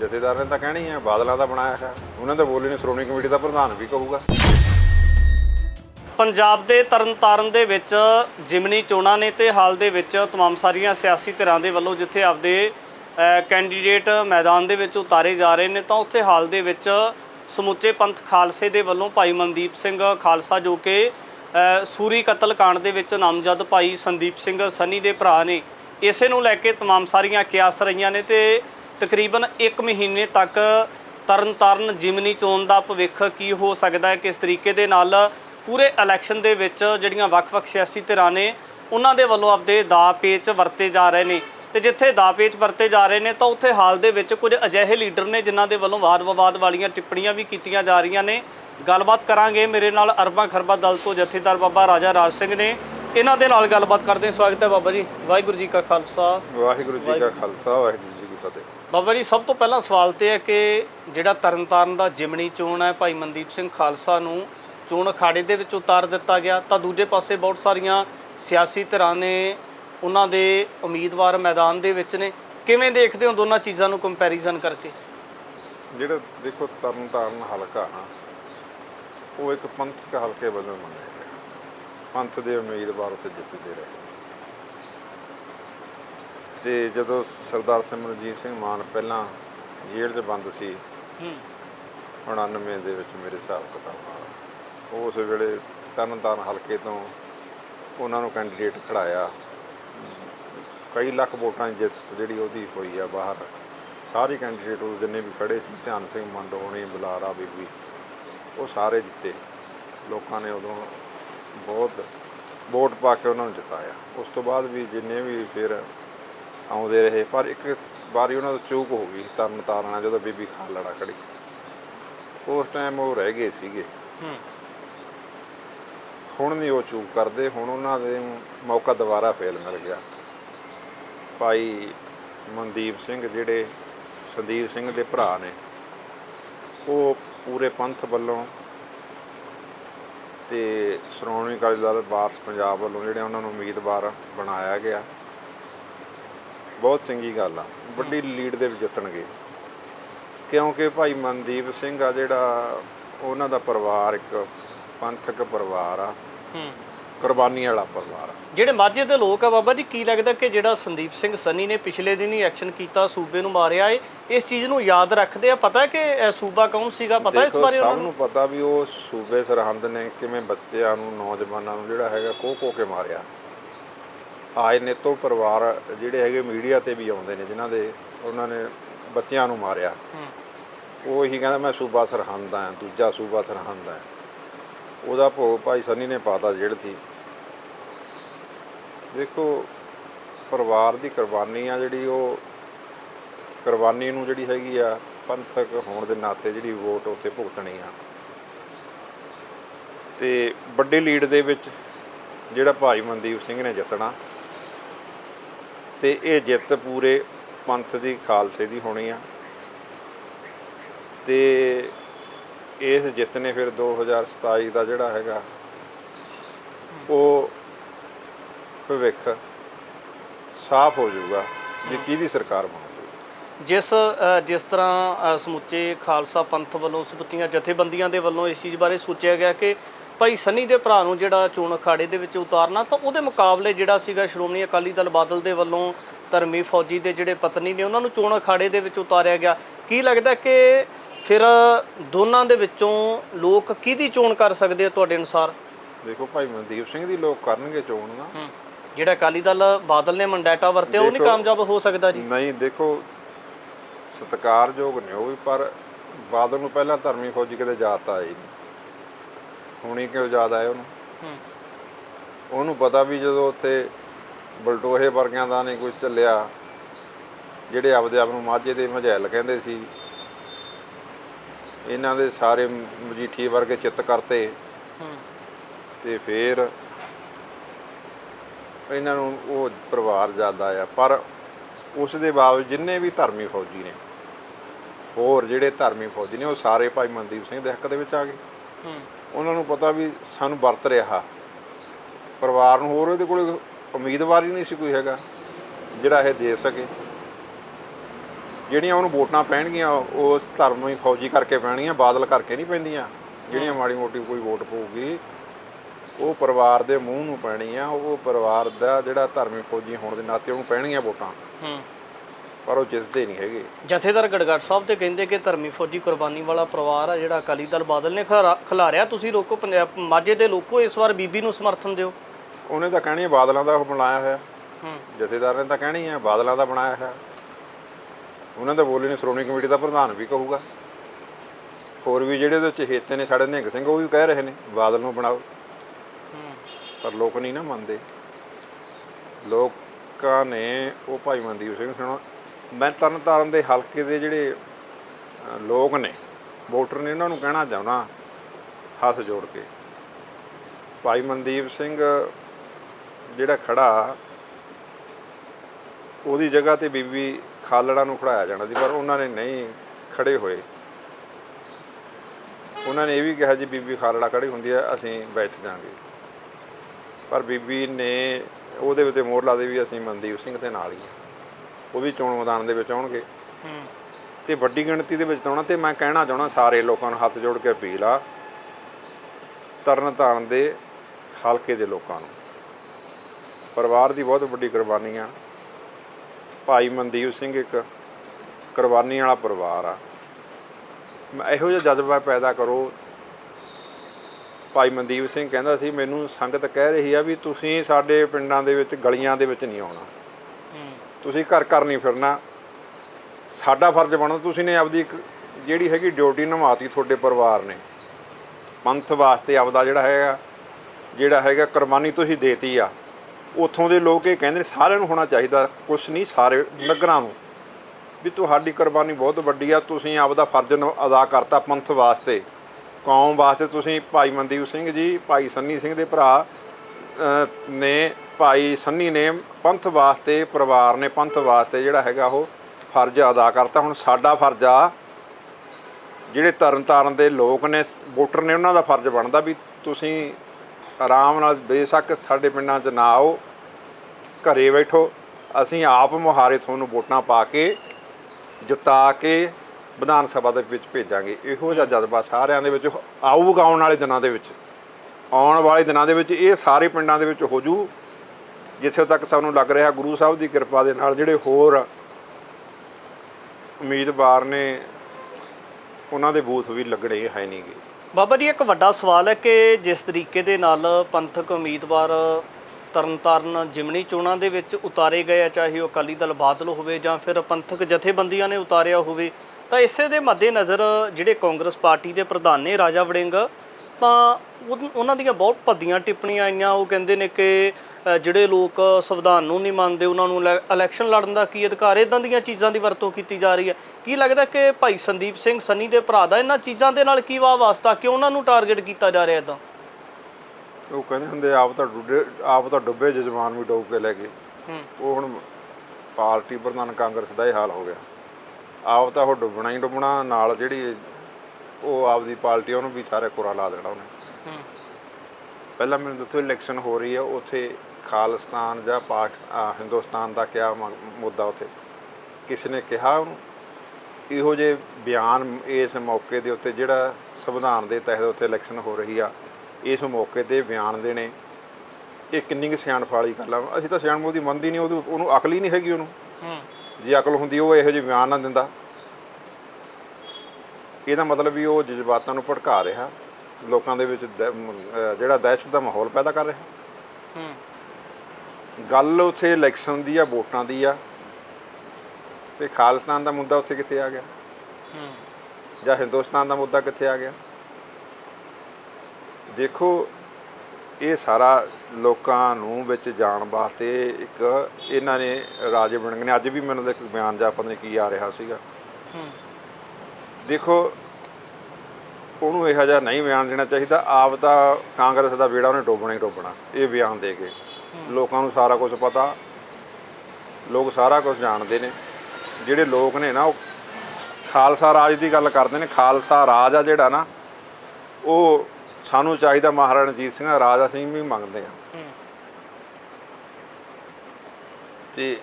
ਜਥੇਦਾਰ ਨੇ ਤਾਂ ਕਹਿਣੀ ਹੈ ਬਾਦਲਾਂ ਦਾ ਬਣਾਇਆ ਹੋਇਆ ਉਹਨਾਂ ਦਾ ਬੋਲੇ ਨੇ ਸ਼੍ਰੋਮਣੀ ਕਮੇਟੀ ਦਾ ਪ੍ਰਧਾਨ ਵੀ ਕਹੂਗਾ ਪੰਜਾਬ ਦੇ ਤਰਨਤਾਰਨ ਦੇ ਵਿੱਚ ਜਿਮਨੀ ਚੋਣਾਂ ਨੇ ਤੇ ਹਾਲ ਦੇ ਵਿੱਚ तमाम ਸਾਰੀਆਂ ਸਿਆਸੀ ਧਿਰਾਂ ਦੇ ਵੱਲੋਂ ਜਿੱਥੇ ਆਪਦੇ ਅ, ਕੈਂਡੀਡੇਟ ਮੈਦਾਨ ਦੇ ਵਿੱਚ ਉਤਾਰੇ ਜਾ ਰਹੇ ਨੇ ਤਾਂ ਉੱਥੇ ਹਾਲ ਦੇ ਵਿੱਚ ਸਮੁੱਚੇ ਪੰਥ ਖਾਲਸੇ ਦੇ ਵੱਲੋਂ ਭਾਈ ਮਨਦੀਪ ਸਿੰਘ ਖਾਲਸਾ ਜੋ ਕਿ ਅ, ਸੂਰੀ ਕਤਲ ਕਾਂਡ ਦੇ ਵਿੱਚ ਨਾਮਜ਼ਦ ਭਾਈ ਸੰਦੀਪ ਸਿੰਘ ਸਨੀ ਦੇ ਭਰਾ ਨੇ ਇਸੇ ਨੂੰ ਲੈ ਕੇ तमाम ਸਾਰੀਆਂ ਕਿਆਸ ਰਹੀਆਂ ਨੇ ਤੇ ਤਕਰੀਬਨ 1 ਮਹੀਨੇ ਤੱਕ ਤਰਨਤਾਰਨ ਜਿਮਨੀ ਚੋਣ ਦਾ ਭਵਿੱਖ ਕੀ ਹੋ ਸਕਦਾ ਹੈ ਕਿਸ ਤਰੀਕੇ ਦੇ ਨਾਲ ਪੂਰੇ ਇਲੈਕਸ਼ਨ ਦੇ ਵਿੱਚ ਜਿਹੜੀਆਂ ਵੱਖ-ਵੱਖ ਸਿਆਸੀ ਧਿਰਾਂ ਨੇ ਉਹਨਾਂ ਦੇ ਵੱਲੋਂ ਆਪਦੇ ਦਾ ਪੇਚ ਵਰਤੇ ਜਾ ਰਹੇ ਨੇ। ਤੇ ਜਿੱਥੇ ਦਾ ਪੇਚ ਵਰਤੇ ਜਾ ਰਹੇ ਨੇ ਤਾਂ ਉੱਥੇ ਹਾਲ ਦੇ ਵਿੱਚ ਕੁਝ ਅਜਿਹੇ ਲੀਡਰ ਨੇ ਜਿਨ੍ਹਾਂ ਦੇ ਵੱਲੋਂ ਵਾਦ-ਵਿਵਾਦ ਵਾਲੀਆਂ ਟਿੱਪਣੀਆਂ ਵੀ ਕੀਤੀਆਂ ਜਾ ਰਹੀਆਂ ਨੇ। ਗੱਲਬਾਤ ਕਰਾਂਗੇ ਮੇਰੇ ਨਾਲ ਅਰਬਾਂ ਖਰਬਾਂ ਦਲ ਤੋਂ ਜਥੇਦਾਰ ਬਾਬਾ ਰਾਜਾ ਰਾਜ ਸਿੰਘ ਨੇ। ਇਹਨਾਂ ਦੇ ਨਾਲ ਗੱਲਬਾਤ ਕਰਦੇ ਹਾਂ। ਸਵਾਗਤ ਹੈ ਬਾਬਾ ਜੀ। ਵਾਹਿਗੁਰੂ ਜੀ ਕਾ ਖਾਲਸਾ। ਵਾਹਿਗੁਰੂ ਜੀ ਕਾ ਖਾਲਸਾ ਵਾਹਿਗੁਰੂ ਜੀ ਕੀ ਫਤਿਹ। ਬਾਬਾ ਜੀ, ਸਭ ਤੋਂ ਪਹਿਲਾਂ ਸਵਾਲ ਤੇ ਹੈ ਕਿ ਜਿਹੜਾ ਤਰਨਤਾਰਨ ਦਾ ਜਿਮਣੀ ਚੋਣ ਹੈ, ਭਾਈ ਮਨਦੀਪ ਸਿੰਘ ਖਾਲਸਾ ਨੂੰ ਚੋਣ ਅਖਾੜੇ ਦੇ ਵਿੱਚ ਉਤਾਰ ਦਿੱਤਾ ਗਿਆ। ਤਾਂ ਦੂਜੇ ਪਾਸੇ ਬਹੁਤ ਸਾਰੀਆਂ ਸਿਆਸੀ ਧਿਰਾਂ ਨੇ ਉਹਨਾਂ ਦੇ ਉਮੀਦਵਾਰ ਮੈਦਾਨ ਦੇ ਵਿੱਚ ਨੇ। ਕਿਵੇਂ ਦੇਖਦੇ ਹੋ ਦੋਨਾਂ ਚੀਜ਼ਾਂ ਨੂੰ ਕੰਪੈਰੀਜ਼ਨ ਕਰਕੇ? ਜਿਹੜਾ ਦੇਖੋ ਤਰਨਤਾਰਨ ਹਲਕਾ ਨਾ ਉਹ ਇੱਕ ਪੰਥਕ ਹਲਕੇ ਵਜੋਂ ਮੰਨਿਆ ਗਿਆ। ਪੰਥ ਦੇ ਉਮੀਦਵਾਰ ਉੱਥੇ ਜਿੱਤਦੇ ਰਹੇ। ਤੇ ਜਦੋਂ ਸਰਦਾਰ ਸਿਮਰਨਜੀਤ ਸਿੰਘ ਮਾਨ ਪਹਿਲਾਂ ਜੇਲ੍ਹ 'ਚ ਬੰਦ ਸੀ ਹੂੰ। 99 ਦੇ ਵਿੱਚ ਮੇਰੇ ਹਿਸਾਬ ਕਿਤਾਬ ਨਾਲ ਉਸ ਵੇਲੇ ਤਰਨ ਤਾਰਨ ਹਲਕੇ ਤੋਂ ਉਹਨਾਂ ਨੂੰ ਕੈਂਡੀਡੇਟ ਖੜਾਇਆ। ਕਈ ਲੱਖ ਵੋਟਾਂ ਦੀ ਜਿੱਤ ਜਿਹੜੀ ਉਹਦੀ ਹੋਈ ਆ ਬਾਹਰ। ਸਾਰੇ ਕੈਂਡੀਡੇਟ ਉਹ ਜਿੰਨੇ ਵੀ ਖੜੇ ਸੀ ਧਿਆਨ ਸਿੰਘ ਮੰਡ ਹੋਣੀ ਬੁਲਾਰਾ ਬੀਬੀ ਉਹ ਸਾਰੇ ਜਿੱਤੇ। ਲੋਕਾਂ ਨੇ ਉਦੋਂ ਬਹੁਤ ਵੋਟ ਪਾ ਕੇ ਉਹਨਾਂ ਨੂੰ ਜਿਤਾਇਆ। ਉਸ ਤੋਂ ਬਾਅਦ ਵੀ ਜਿੰਨੇ ਵੀ ਫਿਰ ਆਉਂਦੇ ਰਹੇ ਪਰ ਇੱਕ ਵਾਰੀ ਉਹਨਾਂ ਤੋਂ ਚੂਕ ਹੋ ਗਈ ਤਰਨ ਤਾਰਨਾ ਜਦੋਂ ਬੀਬੀ ਖਾਲੜਾ ਖੜੀ। ਉਸ ਟਾਈਮ ਉਹ ਰਹਿ ਗਏ ਸੀਗੇ। ਹੂੰ। ਹੁਣ ਨਹੀਂ ਉਹ ਚੂਕ ਕਰਦੇ ਹੁਣ ਉਹਨਾਂ ਦੇ ਮੌਕਾ ਦੁਬਾਰਾ ਫੇਲ ਮਿਲ ਗਿਆ। ਭਾਈ ਮਨਦੀਪ ਸਿੰਘ ਜਿਹੜੇ ਸੰਦੀਪ ਸਿੰਘ ਦੇ ਭਰਾ ਨੇ ਉਹ ਪੂਰੇ ਪੰਥ ਵੱਲੋਂ ਤੇ ਸ਼੍ਰੋਮਣੀ ਅਕਾਲੀ ਦਲ ਵਾਰਸ ਪੰਜਾਬ ਵੱਲੋਂ ਜਿਹੜੇ ਉਹਨਾਂ ਨੂੰ ਉਮੀਦਵਾਰ ਬਣਾਇਆ ਗਿਆ ਬਹੁਤ ਚੰਗੀ ਗੱਲ ਆ। ਵੱਡੀ ਲੀਡ ਦੇ ਵਿੱਚ ਜਿੱਤਣਗੇ। ਕਿਉਂਕਿ ਭਾਈ ਮਨਦੀਪ ਸਿੰਘ ਆ ਜਿਹੜਾ ਉਹਨਾਂ ਦਾ ਪਰਿਵਾਰ ਇੱਕ ਪੰਥਕ ਪਰਿਵਾਰ ਆ। ਹੂੰ। ਕੁਰਬਾਨੀ ਵਾਲਾ ਪਰਿਵਾਰ ਆ। ਜਿਹੜੇ ਮਾਝੇ ਦੇ ਲੋਕ ਆ ਬਾਬਾ ਜੀ ਕੀ ਲੱਗਦਾ ਕਿ ਜਿਹੜਾ ਸੰਦੀਪ ਸਿੰਘ ਸੰਨੀ ਨੇ ਪਿਛਲੇ ਦਿਨ ਹੀ ਐਕਸ਼ਨ ਕੀਤਾ ਸੂਬੇ ਨੂੰ ਮਾਰਿਆ ਏ ਇਸ ਚੀਜ਼ ਨੂੰ ਯਾਦ ਰੱਖਦੇ ਆ? ਪਤਾ ਕਿ ਇਹ ਸੂਬਾ ਕੌਣ ਸੀਗਾ? ਪਤਾ ਇਸ ਬਾਰੇ ਉਹਨਾਂ ਸਭ ਨੂੰ ਨੂੰ? ਪਤਾ ਵੀ ਉਹ ਸੂਬੇ ਸਰਹੰਦ ਨੇ ਕਿਵੇਂ ਬੱਚਿਆਂ ਨੂੰ ਨੌਜਵਾਨਾਂ ਨੂੰ ਜਿਹੜਾ ਹੈਗਾ ਕੋਹ ਕੋ ਕੇ ਮਾਰਿਆ। ਆਏ ਨੇ ਤੋਂ ਪਰਿਵਾਰ ਜਿਹੜੇ ਹੈਗੇ ਮੀਡੀਆ ਤੇ ਵੀ ਆਉਂਦੇ ਨੇ ਜਿਨ੍ਹਾਂ ਦੇ ਉਹਨਾਂ ਨੇ ਬੱਚਿਆਂ ਨੂੰ ਮਾਰਿਆ ਹੂੰ। ਉਹ ਇਹੀ ਕਹਿੰਦਾ ਮੈਂ ਸੂਬਾ ਸਰਹੰਦ ਆ ਦੂਜਾ ਸੂਬਾ ਸਰਹੰਦ ਆ ਉਹਦਾ ਭੋਗ ਭਾਈ ਸੰਨੀ ਨੇ ਪਾਤਾ ਹੀ। ਦੇਖੋ ਪਰਿਵਾਰ ਦੀ ਕੁਰਬਾਨੀ ਆ ਜਿਹੜੀ ਉਹ ਕੁਰਬਾਨੀ ਨੂੰ ਜਿਹੜੀ ਹੈਗੀ ਆ ਪੰਥਕ ਹੋਣ ਦੇ ਨਾਤੇ ਜਿਹੜੀ ਵੋਟ ਉੱਥੇ ਭੁਗਤਣੀ ਆ ਤੇ ਵੱਡੇ ਲੀਡ ਦੇ ਵਿੱਚ ਜਿਹੜਾ ਭਾਈ ਮਨਦੀਪ ਸਿੰਘ ਨੇ ਜਿੱਤਣਾ ਤੇ ਇਹ ਜਿੱਤ ਪੂਰੇ ਪੰਥ ਦੀ ਖਾਲਸੇ ਦੀ ਹੋਣੀ ਆ। ਤੇ ਇਸ ਜਿੱਤ ਨੇ ਫਿਰ 2027 ਦਾ ਜਿਹੜਾ ਹੈਗਾ ਉਹ ਭਵਿੱਖ ਸਾਫ਼ ਹੋ ਜਾਊਗਾ ਵੀ ਕਿਹਦੀ ਸਰਕਾਰ ਬਣੂਗੀ ਜਿਸ ਜਿਸ ਤਰ੍ਹਾਂ ਸਮੁੱਚੇ ਖਾਲਸਾ ਪੰਥ ਵੱਲੋਂ ਸਮੁੱਚੀਆਂ ਜਥੇਬੰਦੀਆਂ ਦੇ ਵੱਲੋਂ ਇਸ ਚੀਜ਼ ਬਾਰੇ ਸੋਚਿਆ ਗਿਆ ਕਿ ਭਾਈ ਸੰਨੀ ਦੇ ਭਰਾ ਨੂੰ ਜਿਹੜਾ ਚੋਣ ਅਖਾੜੇ ਦੇ ਵਿੱਚ ਉਤਾਰਨਾ ਤਾਂ ਉਹਦੇ ਮੁਕਾਬਲੇ ਜਿਹੜਾ ਸੀਗਾ ਸ਼੍ਰੋਮਣੀ ਅਕਾਲੀ ਦਲ ਬਾਦਲ ਦੇ ਵੱਲੋਂ ਧਰਮੀ ਫੌਜੀ ਦੇ ਜਿਹੜੇ ਪਤਨੀ ਨੇ ਉਹਨਾਂ ਨੂੰ ਚੋਣ ਅਖਾੜੇ ਦੇ ਵਿੱਚ ਉਤਾਰਿਆ ਗਿਆ। ਕੀ ਲੱਗਦਾ ਕਿ ਫਿਰ ਦੋਨਾਂ ਦੇ ਵਿੱਚੋਂ ਲੋਕ ਕਿਹਦੀ ਚੋਣ ਕਰ ਸਕਦੇ ਆ ਤੁਹਾਡੇ ਅਨੁਸਾਰ? ਦੇਖੋ ਭਾਈ ਮਨਦੀਪ ਸਿੰਘ ਦੀ ਲੋਕ ਕਰਨਗੇ ਚੋਣ ਨਾ। ਜਿਹੜਾ ਅਕਾਲੀ ਦਲ ਬਾਦਲ ਨੇ ਮੰਡਾਟਾ ਵਰਤਿਆ ਉਹ ਨਹੀਂ ਕਾਮਯਾਬ ਹੋ ਸਕਦਾ ਜੀ? ਨਹੀਂ ਦੇਖੋ ਸਤਿਕਾਰਯੋਗ ਨੇ ਉਹ ਵੀ ਪਰ ਬਾਦਲ ਨੂੰ ਪਹਿਲਾਂ ਧਰਮੀ ਫੌਜੀ ਕਿਤੇ ਯਾਦ ਤਾਂ ਆਈ ਨਹੀਂ। ਹੁਣੀ ਕਿਉਂ ਯਾਦ ਆਇਆ ਉਹਨੂੰ? ਹੂੰ। ਉਹਨੂੰ ਪਤਾ ਵੀ ਜਦੋਂ ਉੱਥੇ ਬਲਟੋਹੇ ਵਰਗਿਆਂ ਦਾ ਨਹੀਂ ਕੁਝ ਚੱਲਿਆ ਜਿਹੜੇ ਆਪਦੇ ਆਪ ਨੂੰ ਮਾਝੇ ਦੇ ਮਝੈਲ ਕਹਿੰਦੇ ਸੀ ਇਹਨਾਂ ਦੇ ਸਾਰੇ ਮਜੀਠੀ ਵਰਗੇ ਚਿੱਤ ਕਰਤੇ। ਹੂੰ। ਤੇ ਫਿਰ ਇਹਨਾਂ ਨੂੰ ਉਹ ਪਰਿਵਾਰ ਜ਼ਿਆਦਾ ਆ ਪਰ ਉਸ ਦੇ ਬਾਵਜੂਦ ਜਿੰਨੇ ਵੀ ਧਰਮੀ ਫੌਜੀ ਨੇ ਹੋਰ ਜਿਹੜੇ ਧਰਮੀ ਫੌਜੀ ਨੇ ਉਹ ਸਾਰੇ ਭਾਈ ਮਨਦੀਪ ਸਿੰਘ ਦੇ ਹੱਕ ਦੇ ਵਿੱਚ ਆ ਗਏ। ਹੂੰ। ਉਹਨਾਂ ਨੂੰ ਪਤਾ ਵੀ ਸਾਨੂੰ ਵਰਤ ਰਿਹਾ। ਪਰਿਵਾਰ ਨੂੰ ਹੋਰ ਉਹਦੇ ਕੋਲ ਉਮੀਦਵਾਰ ਹੀ ਨਹੀਂ ਸੀ ਕੋਈ ਹੈਗਾ ਜਿਹੜਾ ਇਹ ਦੇ ਸਕੇ। ਜਿਹੜੀਆਂ ਉਹਨੂੰ ਵੋਟਾਂ ਪੈਣਗੀਆਂ ਉਹ ਧਰਮੀ ਫੌਜੀ ਕਰਕੇ ਪੈਣਗੀਆਂ ਬਾਦਲ ਕਰਕੇ ਨਹੀਂ ਪੈਂਦੀਆਂ। ਜਿਹੜੀਆਂ ਮਾੜੀ ਮੋਟੀ ਕੋਈ ਵੋਟ ਪਊਗੀ ਉਹ ਪਰਿਵਾਰ ਦੇ ਮੂੰਹ ਨੂੰ ਪੈਣੀ ਆ ਉਹ ਪਰਿਵਾਰ ਦਾ ਜਿਹੜਾ ਧਰਮੀ ਫੌਜੀ ਹੋਣ ਦੇ ਨਾਤੇ ਉਹਨੂੰ ਪੈਣਗੀਆਂ ਵੋਟਾਂ। ਹੂੰ। ਪਰ ਉਹ ਜਿੱਤਦੇ ਨਹੀਂ ਹੈਗੇ। ਜਥੇਦਾਰ ਗੜਗੜ ਸਾਹਿਬ ਤੇ ਕਹਿੰਦੇ ਕਿ ਧਰਮੀ ਫੌਜੀ ਕੁਰਬਾਨੀ ਵਾਲਾ ਪਰਿਵਾਰ ਆ ਜਿਹੜਾ ਅਕਾਲੀ ਦਲ ਬਾਦਲ ਨੇ ਖਿਲਾ- ਖਿਲਾਰਿਆ। ਤੁਸੀਂ ਲੋਕੋ ਪੰਜਾਬ ਮਾਝੇ ਦੇ ਲੋਕੋ ਇਸ ਵਾਰ ਬੀਬੀ ਨੂੰ ਸਮਰਥਨ ਦਿਓ। ਉਹਨੇ ਤਾਂ ਕਹਿਣੀ ਬਾਦਲਾਂ ਦਾ ਬਣਾਇਆ ਹੋਇਆ। ਹੂੰ। ਜਥੇਦਾਰ ਨੇ ਤਾਂ ਕਹਿਣੀ ਹੈ ਬਾਦਲਾਂ ਦਾ ਬਣਾਇਆ ਹੈ ਉਹਨਾਂ ਦਾ ਬੋਲੇ ਨੇ ਸ਼੍ਰੋਮਣੀ ਕਮੇਟੀ ਦਾ ਪ੍ਰਧਾਨ ਵੀ ਕਹੂਗਾ। ਹੋਰ ਵੀ ਜਿਹੜੇ ਉਹਦੇ ਚਹੇਤੇ ਨੇ ਸਾਡੇ ਨਿਹੰਗ ਸਿੰਘ ਉਹ ਵੀ ਕਹਿ ਰਹੇ ਨੇ ਬਾਦਲ ਨੂੰ ਬਣਾਓ। ਹੂੰ। ਪਰ ਲੋਕ ਨਹੀਂ ਨਾ ਮੰਨਦੇ। ਲੋਕਾਂ ਨੇ ਉਹ ਭਾਈ ਮਨਦੀਪ ਸਿੰਘ ਸੁਣੋ ਮੈਂ ਤਰਨ ਤਾਰਨ ਦੇ ਹਲਕੇ ਦੇ ਜਿਹੜੇ ਲੋਕ ਨੇ, ਵੋਟਰ ਨੇ, ਉਹਨਾਂ ਨੂੰ ਕਹਿਣਾ ਚਾਹੁੰਦਾ ਹੱਥ ਜੋੜ ਕੇ। ਭਾਈ ਮਨਦੀਪ ਸਿੰਘ ਜਿਹੜਾ ਖੜਾ, ਉਹਦੀ ਜਗ੍ਹਾ ਤੇ ਬੀਬੀ ਖਾਲੜਾ ਨੂੰ ਖੜਾਇਆ ਜਾਣਾ ਸੀ, ਪਰ ਉਹਨਾਂ ਨੇ ਨਹੀਂ ਖੜੇ ਹੋਏ। ਉਹਨਾਂ ਨੇ ਇਹ ਵੀ ਕਿਹਾ ਜੀ, ਬੀਬੀ ਖਾਲੜਾ ਖੜੀ ਹੁੰਦੀ ਹੈ ਅਸੀਂ ਬੈਠ ਜਾਾਂਗੇ। ਪਰ ਬੀਬੀ ਨੇ ਉਹਦੇ ਉੱਤੇ ਮੋਹਰ ਲਾ ਦੇ ਵੀ ਅਸੀਂ ਮਨਦੀਪ ਸਿੰਘ ਦੇ ਨਾਲ ਹੀ ਹਾਂ ਉਹ ਵੀ ਚੋਣ ਮੈਦਾਨ ਦੇ ਵਿੱਚ ਆਉਣਗੇ। ਹੂੰ। ਤੇ ਵੱਡੀ ਗਿਣਤੀ ਦੇ ਵਿੱਚ ਆਉਣਾ ਤੇ ਮੈਂ ਕਹਿਣਾ ਚਾਹਣਾ ਸਾਰੇ ਲੋਕਾਂ ਨੂੰ ਹੱਥ ਜੋੜ ਕੇ ਅਪੀਲ ਆ ਤਰਨ ਤਾਰਨ ਦੇ ਹਲਕੇ ਦੇ ਲੋਕਾਂ ਨੂੰ। ਪਰਿਵਾਰ ਦੀ ਬਹੁਤ ਵੱਡੀ ਕੁਰਬਾਨੀ ਆ। ਭਾਈ ਮਨਦੀਪ ਸਿੰਘ ਇੱਕ ਕੁਰਬਾਨੀ ਵਾਲਾ ਪਰਿਵਾਰ ਆ। ਮੈਂ ਇਹੋ ਜਿਹਾ ਜਜ਼ਬਾ ਪੈਦਾ ਕਰੋ। ਭਾਈ ਮਨਦੀਪ ਸਿੰਘ ਕਹਿੰਦਾ ਸੀ ਮੈਨੂੰ ਸੰਗਤ ਕਹਿ ਰਹੀ ਆ ਵੀ ਤੁਸੀਂ ਸਾਡੇ ਪਿੰਡਾਂ ਦੇ ਵਿੱਚ ਗਲੀਆਂ ਦੇ ਵਿੱਚ ਨਹੀਂ ਆਉਣਾ। ਤੁਸੀਂ ਘਰ ਘਰ ਨਹੀਂ ਫਿਰਨਾ। ਸਾਡਾ ਫਰਜ਼ ਬਣਦਾ, ਤੁਸੀਂ ਨੇ ਆਪਦੀ ਇੱਕ ਜਿਹੜੀ ਹੈਗੀ ਡਿਊਟੀ ਨਿਭਾਤੀ ਤੁਹਾਡੇ ਪਰਿਵਾਰ ਨੇ। ਪੰਥ ਵਾਸਤੇ ਆਪਦਾ ਜਿਹੜਾ ਹੈਗਾ ਜਿਹੜਾ ਹੈਗਾ ਕੁਰਬਾਨੀ ਤੁਸੀਂ ਦੇਤੀ ਆ। ਉੱਥੋਂ ਦੇ ਲੋਕ ਇਹ ਕਹਿੰਦੇ ਨੇ, ਸਾਰਿਆਂ ਨੂੰ ਹੋਣਾ ਚਾਹੀਦਾ, ਕੁਛ ਨਹੀਂ, ਸਾਰੇ ਨਗਰਾਂ ਨੂੰ। ਵੀ ਤੁਹਾਡੀ ਕੁਰਬਾਨੀ ਬਹੁਤ ਵੱਡੀ ਆ, ਤੁਸੀਂ ਆਪਦਾ ਫਰਜ਼ ਨ- ਅਦਾ ਕਰਤਾ ਪੰਥ ਵਾਸਤੇ। ਕੌਮ ਵਾਸਤੇ ਤੁਸੀਂ ਭਾਈ ਮਨਦੀਪ ਸਿੰਘ ਜੀ, ਭਾਈ ਸੰਨੀ ਸਿੰਘ ਦੇ ਭਰਾ ਨੇ ਭਾਈ ਸੰਨੀ ਨੇ ਪੰਥ ਵਾਸਤੇ, ਪਰਿਵਾਰ ਨੇ ਪੰਥ ਵਾਸਤੇ ਜਿਹੜਾ ਹੈਗਾ ਉਹ ਫਰਜ਼ ਅਦਾ ਕਰਤਾ। ਹੁਣ ਸਾਡਾ ਫਰਜ਼ ਆ, ਜਿਹੜੇ ਤਰਨ ਤਾਰਨ ਦੇ ਲੋਕ ਨੇ, ਵੋਟਰ ਨੇ, ਉਹਨਾਂ ਦਾ ਫਰਜ਼ ਬਣਦਾ ਵੀ ਤੁਸੀਂ ਆਰਾਮ ਨਾਲ ਬੇਸ਼ੱਕ ਸਾਡੇ ਪਿੰਡਾਂ 'ਚ ਨਾ ਆਓ, ਘਰੇ ਬੈਠੋ। ਅਸੀਂ ਆਪ ਮੁਹਾਰੇ ਤੁਹਾਨੂੰ ਵੋਟਾਂ ਪਾ ਕੇ, ਜਿਤਾ ਕੇ ਵਿਧਾਨ ਸਭਾ ਦੇ ਵਿੱਚ ਭੇਜਾਂਗੇ। ਇਹੋ ਜਿਹਾ ਜਜ਼ਬਾ ਸਾਰਿਆਂ ਦੇ ਵਿੱਚ, ਆਊਗਾ ਆਉਣ ਵਾਲੇ ਦਿਨਾਂ ਦੇ ਵਿੱਚ। ਆਉਣ ਵਾਲੇ ਦਿਨਾਂ ਦੇ ਵਿੱਚ ਇਹ ਸਾਰੇ ਪਿੰਡਾਂ ਦੇ ਵਿੱਚ ਹੋ ਜੂ, ਜਿੱਥੇ ਤੱਕ ਸਾਨੂੰ ਲੱਗ ਰਿਹਾ ਗੁਰੂ ਸਾਹਿਬ ਦੀ ਕਿਰਪਾ ਦੇ ਨਾਲ ਜਿਹੜੇ ਹੋਰ ਉਮੀਦਵਾਰ ਨੇ, ਉਹਨਾਂ ਦੇ ਬੂਥ ਵੀ ਲੱਗਣੇ ਹੈ ਨਹੀਂਗੇ ਬਾਬਾ ਜੀ, ਇੱਕ ਵੱਡਾ ਸਵਾਲ ਹੈ ਕਿ ਜਿਸ ਤਰੀਕੇ ਦੇ ਨਾਲ ਪੰਥਕ ਉਮੀਦਵਾਰ ਤਰਨਤਾਰਨ ਜਿਮਣੀ ਚੋਣਾਂ ਦੇ ਵਿੱਚ ਉਤਾਰੇ ਗਏ ਆ, ਚਾਹੇ ਉਹ ਅਕਾਲੀ ਦਲ ਬਾਦਲ ਹੋਵੇ ਜਾਂ ਫਿਰ ਪੰਥਕ ਜਥੇਬੰਦੀਆਂ ਨੇ ਉਤਾਰਿਆ ਹੋਵੇ, ਤਾਂ ਇਸੇ ਦੇ ਮੱਦੇਨਜ਼ਰ ਜਿਹੜੇ ਕਾਂਗਰਸ ਪਾਰਟੀ ਦੇ ਪ੍ਰਧਾਨ ਨੇ ਰਾਜਾ ਵੜਿੰਗ ਤਾਂ ਉਹਨਾਂ ਦੀਆਂ ਬਹੁਤ ਭੱਦੀਆਂ ਟਿੱਪਣੀਆਂ ਆਈਆਂ। ਉਹ ਕਹਿੰਦੇ ਨੇ ਕਿ ਜਿਹੜੇ ਲੋਕ ਸੰਵਿਧਾਨ ਨੂੰ ਨਹੀਂ ਮੰਨਦੇ ਉਹਨਾਂ ਨੂੰ ਇਲੈ- ਇਲੈਕਸ਼ਨ ਲੜਨ ਦਾ ਕੀ ਅਧਿਕਾਰ ਇਦਾਂ ਦੀਆਂ ਚੀਜ਼ਾਂ ਦੀ ਵਰਤੋਂ ਕੀਤੀ ਜਾ ਰਹੀ ਹੈ। ਕੀ ਲੱਗਦਾ ਕਿ ਭਾਈ ਸੰਦੀਪ ਸਿੰਘ ਸੰਨੀ ਦੇ ਭਰਾ ਦਾ ਇਹਨਾਂ ਚੀਜ਼ਾਂ ਦੇ ਨਾਲ ਕੀ ਵਾਹ ਵਾਸਤਾ? ਕਿ ਉਹਨਾਂ ਨੂੰ ਟਾਰਗੇਟ ਕੀਤਾ ਜਾ ਰਿਹਾ ਇਦਾਂ ਉਹ ਕਹਿੰਦੇ ਹੁੰਦੇ ਆਪ ਤਾਂ ਡੁੱਬੇ ਆਪ ਤਾਂ ਡੁੱਬੇ ਜਜਮਾਨ ਵੀ ਡੋਬ ਕੇ ਲੈ ਗਏ। ਹੂੰ। ਉਹ ਹੁਣ ਪਾਰਟੀ ਪ੍ਰਧਾਨ ਕਾਂਗਰਸ ਦਾ ਇਹ ਹਾਲ ਹੋ ਗਿਆ। ਆਪ ਤਾਂ ਉਹ ਡੁੱਬਣਾ ਹੀ ਡੁੱਬਣਾ ਨਾਲ ਜਿਹੜੀ ਉਹ ਆਪਦੀ ਪਾਰਟੀ ਉਹਨੂੰ ਵੀ ਸਾਰੇ ਕੋਰਾ ਲਾ ਦੇਣਾ ਉਹਨੇ। ਪਹਿਲਾਂ ਮੈਨੂੰ ਦੱਸੋ ਇਲੈਕਸ਼ਨ ਹੋ ਰਹੀ ਹੈ ਉੱਥੇ ਖਾਲਿਸਤਾਨ ਜਾਂ ਪਾਕ ਹਿੰਦੁਸਤਾਨ ਦਾ ਕਿਆ ਮੁੱਦਾ ਉੱਥੇ? ਕਿਸੇ ਨੇ ਕਿਹਾ ਉਹਨੂੰ? ਇਹੋ ਜਿਹੇ ਬਿਆਨ ਇਸ ਮੌਕੇ ਦੇ ਉੱਤੇ ਜਿਹੜਾ ਸੰਵਿਧਾਨ ਦੇ ਤਹਿਤ ਉੱਤੇ ਇਲੈਕਸ਼ਨ ਹੋ ਰਹੀ ਆ ਇਸ ਮੌਕੇ ਤੇ ਬਿਆਨ ਦੇਣੇ। ਇਹ ਕਿੰਨੀ ਕੁ ਸਿਆਣਪ ਵਾਲੀ ਗੱਲ ਆ। ਅਸੀਂ ਤਾਂ ਸਿਆਣਪ ਉਹਦੀ ਮੰਨਦੀ ਨਹੀਂ ਉਹਨੂੰ ਉਹਨੂੰ ਅਕਲ ਹੀ ਨਹੀਂ ਹੈਗੀ ਉਹਨੂੰ। ਜੇ ਅਕਲ ਹੁੰਦੀ ਉਹ ਇਹੋ ਜਿਹੇ ਬਿਆਨ ਨਾ ਦਿੰਦਾ। ਇਹਦਾ ਮਤਲਬ ਵੀ ਉਹ ਜਜ਼ਬਾਤਾਂ ਨੂੰ ਭੜਕਾ ਰਿਹਾ ਲੋਕਾਂ ਦੇ ਵਿੱਚ ਦ- ਮ- ਅਹ ਜਿਹੜਾ ਦਹਿਸ਼ਤ ਦਾ ਮਾਹੌਲ ਪੈਦਾ ਕਰ ਰਿਹਾ। ਹੂੰ। ਗੱਲ ਉੱਥੇ ਇਲੈਕਸ਼ਨ ਦੀ ਆ ਵੋਟਾਂ ਦੀ ਆ ਤੇ ਖਾਲਿਸਤਾਨ ਦਾ ਮੁੱਦਾ ਉੱਥੇ ਕਿੱਥੇ ਆ ਗਿਆ? ਹੂੰ। ਜਾਂ ਹਿੰਦੁਸਤਾਨ ਦਾ ਮੁੱਦਾ ਕਿੱਥੇ ਆ ਗਿਆ? ਦੇਖੋ ਇਹ ਸਾਰਾ ਲੋਕਾਂ ਨੂੰ ਵਿੱਚ ਜਾਣ ਵਾਸਤੇ ਇੱਕ ਇਹਨਾਂ ਨੇ ਰਾਜੇ ਬਣਗ ਨੇ। ਅੱਜ ਵੀ ਮੈਨੂੰ ਤਾਂ ਇੱਕ ਬਿਆਨ ਜਾਂ ਪਤਾ ਨਹੀਂ ਕੀ ਆ ਰਿਹਾ ਸੀਗਾ। ਹੂੰ। ਦੇਖੋ ਉਹਨੂੰ ਇਹੋ ਜਿਹਾ ਨਹੀਂ ਬਿਆਨ ਦੇਣਾ ਚਾਹੀਦਾ। ਆਪ ਤਾਂ ਕਾਂਗਰਸ ਦਾ ਬੇੜਾ ਉਹਨੇ ਡੋਬਣਾ ਹੀ ਡੋਬਣਾ ਇਹ ਬਿਆਨ ਦੇ ਕੇ। ਲੋਕਾਂ ਨੂੰ ਸਾਰਾ ਕੁਝ ਪਤਾ। ਲੋਕ ਸਾਰਾ ਕੁਝ ਜਾਣਦੇ ਨੇ। ਜਿਹੜੇ ਲੋਕ ਨੇ ਨਾ ਉਹ ਖਾਲਸਾ ਰਾਜ ਦੀ ਗੱਲ ਕਰਦੇ ਨੇ। ਖਾਲਸਾ ਰਾਜ ਆ ਜਿਹੜਾ ਨਾ ਉਹ ਸਾਨੂੰ ਚਾਹੀਦਾ ਮਹਾਰਾਜਾ ਰਣਜੀਤ ਸਿੰਘ ਰਾਜ ਅਸੀਂ ਵੀ ਮੰਗਦੇ ਆ। ਤੇ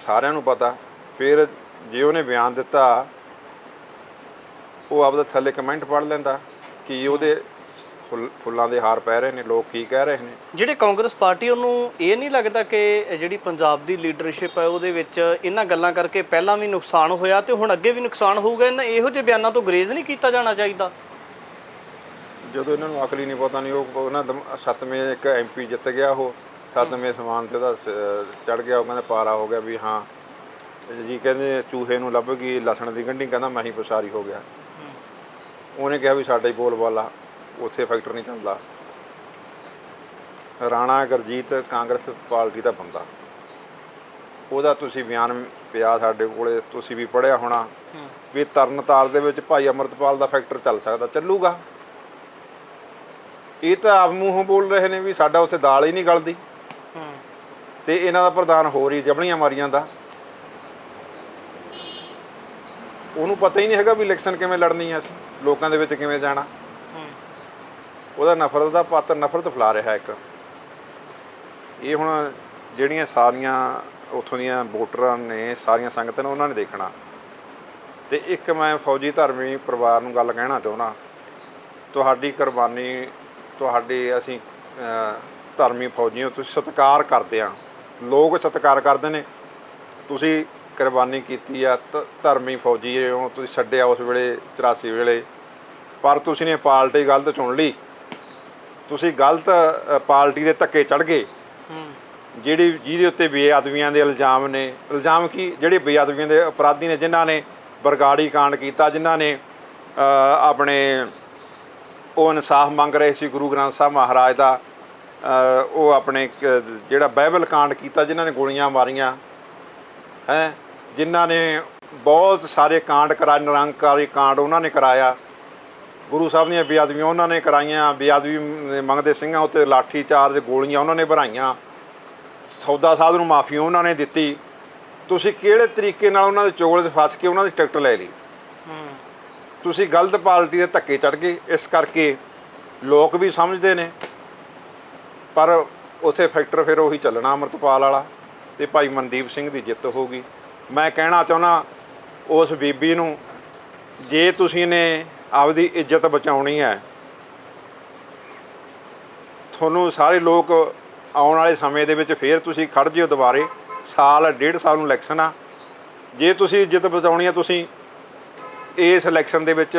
ਸਾਰਿਆਂ ਨੂੰ ਪਤਾ। ਫਿਰ ਜੇ ਉਹਨੇ ਬਿਆਨ ਦਿੱਤਾ ਉਹ ਆਪਦਾ ਥੱਲੇ ਕਮੈਂਟ ਪੜ੍ਹ ਲੈਂਦਾ ਕਿ ਉਹਦੇ ਫੁੱਲ- ਫੁੱਲਾਂ ਦੇ ਹਾਰ ਪੈ ਰਹੇ ਨੇ ਲੋਕ ਕੀ ਕਹਿ ਰਹੇ ਨੇ। ਜਿਹੜੇ ਕਾਂਗਰਸ ਪਾਰਟੀ ਉਹਨੂੰ ਇਹ ਨਹੀਂ ਲੱਗਦਾ ਕਿ ਜਿਹੜੀ ਪੰਜਾਬ ਦੀ ਲੀਡਰਸ਼ਿਪ ਹੈ ਉਹਦੇ ਵਿੱਚ ਇਹਨਾਂ ਗੱਲਾਂ ਕਰਕੇ ਪਹਿਲਾਂ ਵੀ ਨੁਕਸਾਨ ਹੋਇਆ ਤੇ ਹੁਣ ਅੱਗੇ ਵੀ ਨੁਕਸਾਨ ਹੋਊਗਾ ਇਹਨਾਂ ਇਹੋ ਜਿਹੇ ਬਿਆਨਾਂ ਤੋਂ ਗਰੇਜ਼ ਨਹੀਂ ਕੀਤਾ ਜਾਣਾ ਚਾਹੀਦਾ। ਜਦੋਂ ਇਹਨਾਂ ਨੂੰ ਅਕਲ ਹੀ ਨਹੀਂ ਪਤਾ ਨਹੀਂ ਉਹ ਉਹਨਾਂ ਦਮ- ਸੱਤਵੇਂ ਇੱਕ ਐਮਪੀ ਜਿੱਤ ਗਿਆ ਉਹ ਸੱਤਵੇਂ ਸਮਾਨ ਤੇ ਉਹਦਾ ਚੜ ਗਿਆ ਉਹ ਕਹਿੰਦਾ ਪਾਰਾ ਹੋ ਗਿਆ ਵੀ ਹਾਂ। ਜੀ ਕਹਿੰਦੇ ਚੂਹੇ ਨੂੰ ਲੱਭ ਗਈ ਲਸਣ ਦੀ ਗੰਢੀ ਕਹਿੰਦਾ ਮੈਂ ਹੀ ਪਸਾਰੀ ਹੋ ਗਿਆ। ਉਹਨੇ ਕਿਹਾ ਵੀ ਸਾਡਾ ਹੀ ਬੋਲ ਬਾਲਾ ਉੱਥੇ ਫੈਕਟਰ ਨਹੀਂ ਚੱਲਦਾ। ਰਾਣਾ ਗੁਰਜੀਤ ਕਾਂਗਰਸ ਪਾਰਟੀ ਦਾ ਬੰਦਾ। ਉਹਦਾ ਤੁਸੀਂ ਬਿਆਨ ਪਿਆ ਸਾਡੇ ਕੋਲੇ ਤੁਸੀਂ ਵੀ ਪੜਿਆ ਹੋਣਾ ਵੀ ਤਰਨਤਾਰ ਦੇ ਵਿੱਚ ਭਾਈ ਅਮਰਤਪਾਲ ਦਾ ਫੈਕਟਰ ਚੱਲ ਸਕਦਾ ਚੱਲੂਗਾ। ਇਹ ਤਾਂ ਆਪ ਮੂੰਹੋਂ ਬੋਲ ਰਹੇ ਨੇ ਵੀ ਸਾਡਾ ਉੱਥੇ ਦਾਲ ਹੀ ਨਹੀਂ ਗਲਦੀ। ਤੇ ਇਹਨਾਂ ਦਾ ਪ੍ਰਧਾਨ ਹੋਰ ਹੀ ਜਬੜੀਆਂ ਮਾਰੀਆਂ ਦਾ। ਉਹਨੂੰ ਪਤਾ ਹੀ ਨਹੀਂ ਹੈਗਾ ਵੀ ਇਲੈਕਸ਼ਨ ਕਿਵੇਂ ਲੜਨੀ ਹੈ ਅਸੀਂ ਲੋਕਾਂ ਦੇ ਵਿੱਚ ਕਿਵੇਂ ਜਾਣਾ। ਉਹਦਾ ਨਫ਼ਰਤ ਦਾ ਪਾਤਰ ਨਫ਼ਰਤ ਫੈਲਾ ਰਿਹਾ ਇੱਕ। ਇਹ ਹੁਣ ਜਿਹੜੀਆਂ ਸਾਰੀਆਂ ਉੱਥੋਂ ਦੀਆਂ ਵੋਟਰਾਂ ਨੇ ਸਾਰੀਆਂ ਸੰਗਤਾਂ ਨੇ ਉਹਨਾਂ ਨੇ ਦੇਖਣਾ। ਤੇ ਇੱਕ ਮੈਂ ਫੌਜੀ ਧਰਮੀ ਪਰਿਵਾਰ ਨੂੰ ਗੱਲ ਕਹਿਣਾ ਚਾਹੁੰਦਾ। ਤੁਹਾਡੀ ਕੁਰਬਾਨੀ ਤੁਹਾਡੇ ਅਸੀਂ ਅਹ, ਧਰਮੀ ਫੌਜੀਆਂ ਤੁਸੀਂ ਸਤਿਕਾਰ ਕਰਦੇ ਆ ਲੋਕ ਸਤਿਕਾਰ ਕਰਦੇ ਨੇ। ਤੁਸੀਂ ਕੁਰਬਾਨੀ ਕੀਤੀ ਆ ਧ- ਧਰਮੀ ਫੌਜੀ ਹੋ ਤੁਸੀਂ ਛੱਡਿਆ ਉਸ ਵੇਲੇ 84 ਵੇਲੇ। ਪਰ ਤੁਸੀਂ ਨੇ ਪਾਰਟੀ ਗਲਤ ਚੁਣ ਲਈ। ਤੁਸੀਂ ਗਲਤ ਅ, ਪਾਰਟੀ ਦੇ ਧੱਕੇ ਚੜ ਗਏ। ਜਿਹੜੀ ਜਿਹਦੇ ਉੱਤੇ ਬੇਅਦਬੀਆਂ ਦੇ ਇਲਜ਼ਾਮ ਨੇ। ਇਲਜ਼ਾਮ ਕੀ? ਜਿਹੜੇ ਬੇਅਦਬੀਆਂ ਦੇ ਅਪਰਾਧੀ ਨੇ ਜਿਨ੍ਹਾਂ ਨੇ ਬਰਗਾੜੀ ਕਾਂਡ ਕੀਤਾ ਜਿਨ੍ਹਾਂ ਨੇ ਅ, ਆਪਣੇ ਉਹ ਇਨਸਾਫ ਮੰਗ ਰਹੇ ਸੀ ਗੁਰੂ ਗ੍ਰੰਥ ਸਾਹਿਬ ਮਹਾਰਾਜ ਦਾ ਅ, ਉਹ ਆਪਣੇ ਕ- ਜਿਹੜਾ ਬਾਈਬਲ ਕਾਂਡ ਕੀਤਾ ਜਿਨ੍ਹਾਂ ਨੇ ਗੋਲੀਆਂ ਮਾਰੀਆਂ। ਹੈ? ਜਿਨ੍ਹਾਂ ਨੇ ਬਹੁਤ ਸਾਰੇ ਕਾਂਡ ਕਰਾਏ ਨਿਰੰਕਾਰੀ ਕਾਂਡ ਉਹਨਾਂ ਨੇ ਕਰਾਇਆ। ਗੁਰੂ ਸਾਹਿਬ ਦੀਆਂ ਬੇਅਦਬੀਆਂ ਉਹਨਾਂ ਨੇ ਕਰਾਈਆਂ ਬੇਅਦਬੀ ਮੰਗਦੇ ਸਿੰਘਾਂ ਉੱਤੇ ਲਾਠੀ ਚਾਰਜ ਗੋਲੀਆਂ ਉਹਨਾਂ ਨੇ ਭਰਾਈਆਂ। ਸੌਦਾ ਸਾਧ ਨੂੰ ਮਾਫੀ ਉਹਨਾਂ ਨੇ ਦਿੱਤੀ। ਤੁਸੀਂ ਕਿਹੜੇ ਤਰੀਕੇ ਨਾਲ ਉਹਨਾਂ ਦੇ ਚੋਗਲ 'ਚ ਫਸ ਕੇ ਉਹਨਾਂ ਦੀ ਟਿਕਟ ਲੈ ਲਈ? ਹੂੰ। ਤੁਸੀਂ ਗਲਤ ਪਾਰਟੀ ਦੇ ਧੱਕੇ ਚੜ ਗਏ। ਇਸ ਕਰਕੇ ਲੋਕ ਵੀ ਸਮਝਦੇ ਨੇ। ਪਰ ਉਥੇ ਫੈਕਟਰ ਫਿਰ ਉਹੀ ਚੱਲਣਾ ਅਮਰਤਪਾਲ ਵਾਲਾ ਤੇ ਭਾਈ ਮਨਦੀਪ ਸਿੰਘ ਦੀ ਜਿੱਤ ਹੋਊਗੀ ਮੈਂ ਕਹਿਣਾ ਚਾਹੁੰਦਾ ਉਸ ਬੀਬੀ ਨੂੰ, ਜੇ ਤੁਸੀਂ ਨੇ ਆਪਦੀ ਇੱਜ਼ਤ ਬਚਾਉਣੀ ਹੈ, ਤੁਹਾਨੂੰ ਸਾਰੇ ਲੋਕ ਆਉਣ ਵਾਲੇ ਸਮੇਂ ਦੇ ਵਿੱਚ ਫੇਰ ਤੁਸੀਂ ਖੜ ਜਿਓ ਦੁਬਾਰੇ, ਸਾਲ ਡੇਢ ਸਾਲ ਨੂੰ ਇਲੈਕਸ਼ਨ ਆ। ਜੇ ਤੁਸੀਂ ਇੱਜ਼ਤ ਬਚਾਉਣੀ ਆ ਤੁਸੀਂ ਇਸ ਇਲੈਕਸ਼ਨ ਦੇ ਵਿੱਚ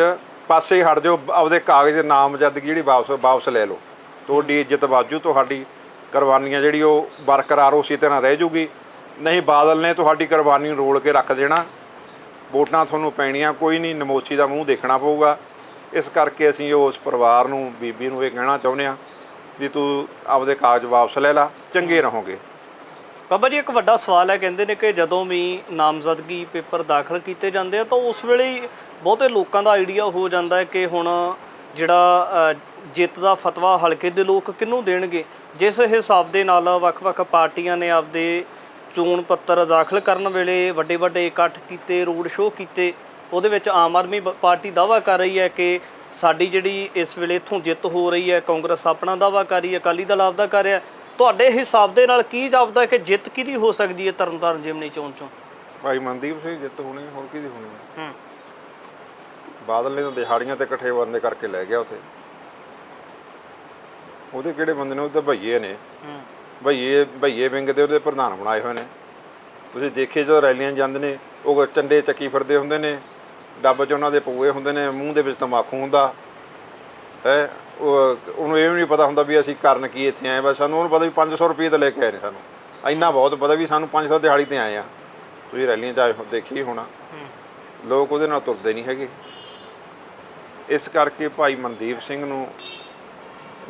ਪਾਸੇ ਹਟ ਜਾਓ, ਆਪਦੇ ਕਾਗਜ਼ ਨਾਮਜ਼ਦਗੀ ਜਿਹੜੀ ਵਾਪਸ ਵਾਪਸ ਲੈ ਲਓ। ਤੁਹਾਡੀ ਇੱਜ਼ਤ ਵਾਜੂ ਤੁਹਾਡੀ ਕੁਰਬਾਨੀਆਂ ਜਿਹੜੀ ਉਹ ਬਰਕਰਾਰ ਉਸੇ ਤਰ੍ਹਾਂ ਰਹਿ ਜੂਗੀ। ਨਹੀਂ ਬਾਦਲ ਨੇ ਤੁਹਾਡੀ ਕੁਰਬਾਨੀ ਨੂੰ ਰੋਲ ਕੇ ਰੱਖ ਦੇਣਾ। ਵੋਟਾਂ ਤੁਹਾਨੂੰ ਪੈਣੀਆਂ ਕੋਈ ਨਹੀਂ ਨਮੋਚੀ ਦਾ ਮੂੰਹ ਦੇਖਣਾ ਪਊਗਾ। ਇਸ ਕਰਕੇ ਅਸੀਂ ਉਸ ਪਰਿਵਾਰ ਨੂੰ ਬੀਬੀ ਨੂੰ ਇਹ ਕਹਿਣਾ ਚਾਹੁੰਦੇ ਆ ਵੀ ਤੂੰ ਆਪਦੇ ਕਾਗਜ਼ ਵਾਪਸ ਲੈ ਲੈ ਚੰਗੇ ਰਹੋਗੇ। ਬਾਬਾ ਜੀ ਇੱਕ ਵੱਡਾ ਸਵਾਲ ਹੈ ਕਹਿੰਦੇ ਨੇ ਕਿ ਜਦੋਂ ਵੀ ਨਾਮਜ਼ਦਗੀ ਪੇਪਰ ਦਾਖਲ ਕੀਤੇ ਜਾਂਦੇ ਆ ਤਾਂ ਉਸ ਵੇਲੇ ਬਹੁਤੇ ਲੋਕਾਂ ਦਾ ਆਈਡੀਆ ਹੋ ਜਾਂਦਾ ਹੈ ਕਿ ਹੁਣ ਜਿਹੜਾ ਜਿੱਤ ਦਾ ਫਤਵਾ ਹਲਕੇ ਦੇ ਲੋਕ ਕਿਹਨੂੰ ਦੇਣਗੇ। ਜਿਸ ਹਿਸਾਬ ਦੇ ਨਾਲ ਵੱਖ-ਵੱਖ ਪਾਰਟੀਆਂ ਨੇ ਆਪਦੇ ਚੋਣ ਪੱਤਰ ਦਾਖਲ ਕਰਨ ਵੇਲੇ ਵੱਡੇ ਵੱਡੇ ਇਕੱਠ ਕੀਤੇ ਰੋਡ ਸ਼ੋਅ ਕੀਤੇ ਉਹਦੇ ਵਿੱਚ ਆਮ ਆਦਮੀ ਪਾਰਟੀ ਦਾਵਾ ਕਰ ਰਹੀ ਹੈ ਕਿ ਸਾਡੀ ਜਿਹੜੀ ਇਸ ਵੇਲੇ ਇਥੋਂ ਜਿੱਤ ਹੋ ਰਹੀ ਹੈ ਕਾਂਗਰਸ ਆਪਣਾ ਦਾਵਾ ਕਰ ਰਹੀ ਹੈ ਅਕਾਲੀ ਦਲ ਆਪਦਾ ਕਰ ਰਿਹਾ। ਤੁਹਾਡੇ ਹਿਸਾਬ ਦੇ ਨਾਲ ਕੀ ਜਾਪਦਾ ਕਿ ਜਿੱਤ ਕਿਹਦੀ ਹੋ ਸਕਦੀ ਹੈ ਤਰਨਤਾਰਨ ਜਿਮਨੀ ਚੋਣ ਚੋਂ? ਭਾਈ ਮਨਦੀਪ ਸਿੰਘ ਜਿੱਤ ਹੋਣੀ ਹੋਰ ਕਿਹਦੀ ਹੋਣੀ ਹੈ? ਹੂੰ। ਬਾਦਲ ਨੇ ਤਾਂ ਦਿਹਾੜੀਆਂ ਤੇ ਇਕੱਠੇ ਬੰਦੇ ਕਰਕੇ ਲੈ ਗਿਆ ਉੱਥੇ। ਉਹਦੇ ਕਿਹੜੇ ਬੰਦੇ ਨੇ? ਉਹ ਤਾਂ ਭਈਏ ਨੇ। ਹੂੰ। ਭਈਏ ਭਈਏ ਵਿੰਗ ਦੇ ਉਹਦੇ ਪ੍ਰਧਾਨ ਬਣਾਏ ਹੋਏ ਨੇ। ਤੁਸੀਂ ਦੇਖੇ ਜਦੋਂ ਰੈਲੀਆਂ 'ਚ ਜਾਂਦੇ ਨੇ, ਉਹ ਚੰਡੇ ਚੱਕੀ ਫਿਰਦੇ ਹੁੰਦੇ ਨੇ, ਡੱਬ 'ਚ ਉਹਨਾਂ ਦੇ ਪਊਏ ਹੁੰਦੇ ਨੇ, ਮੂੰਹ ਦੇ ਵਿੱਚ ਤਮਾਕੂ ਹੁੰਦਾ। ਹੈ, ਉਹ, ਉਹਨੂੰ ਇਹ ਵੀ ਨਹੀਂ ਪਤਾ ਹੁੰਦਾ ਵੀ ਅਸੀਂ ਕਰਨ ਕੀ ਇੱਥੇ ਆਏ ਬਸ, ਸਾਨੂੰ ਉਹਨੂੰ ਪਤਾ ਵੀ 500 ਰੁਪਏ ਤਾਂ ਲੈ ਕੇ ਆਏ ਨੇ ਸਾਨੂੰ। ਇੰਨਾ ਬਹੁਤ ਪਤਾ ਵੀ ਸਾਨੂੰ 500 ਦਿਹਾੜੀ ਤੇ ਆਏ ਆ। ਤੁਸੀਂ ਰੈਲੀਆਂ 'ਚ ਆਏ ਹੋ ਦੇਖੀ ਹੋਣਾ। ਲੋਕ ਉਹਦੇ ਨਾਲ ਤੁਰਦੇ ਨਹੀਂ ਹੈਗੇ। ਇਸ ਕਰਕੇ ਭਾਈ ਮਨਦੀਪ ਸਿੰਘ ਨੂੰ